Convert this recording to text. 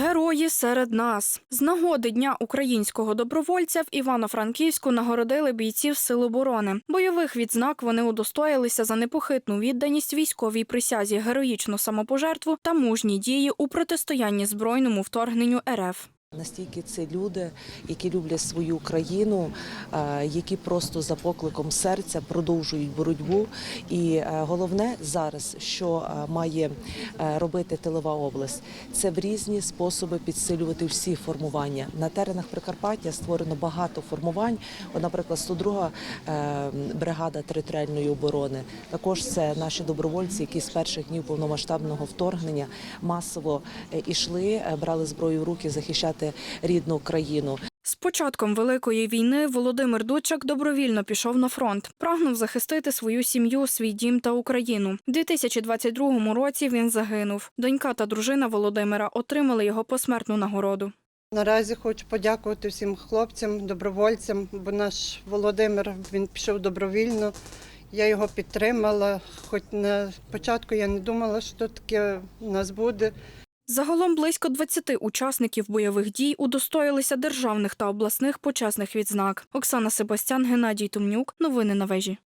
Герої серед нас з нагоди Дня українського добровольця в Івано-Франківську нагородили бійців Сил оборони. Бойових відзнак вони удостоїлися за непохитну відданість військовій присязі, героїчну самопожертву та мужні дії у протистоянні збройному вторгненню РФ. Настільки це люди, які люблять свою країну, е, які просто за покликом серця продовжують боротьбу. І е, головне зараз, що е, має робити тилова область, це в різні способи підсилювати всі формування. На теренах Прикарпаття створено багато формувань. Наприклад, 102 е, бригада територіальної оборони. Також це наші добровольці, які з перших днів повномасштабного вторгнення масово ішли, е, брали зброю в руки захищати рідну країну. З початком великої війни Володимир Дудчак добровільно пішов на фронт. Прагнув захистити свою сім'ю, свій дім та Україну. У 2022 році він загинув. Донька та дружина Володимира отримали його посмертну нагороду. Наразі хочу подякувати всім хлопцям, добровольцям, бо наш Володимир він пішов добровільно. Я його підтримала, хоч на початку я не думала, що таке в нас буде. Загалом близько 20 учасників бойових дій удостоїлися державних та обласних почесних відзнак. Оксана Себастян, Геннадій Тумнюк. Новини на вежі.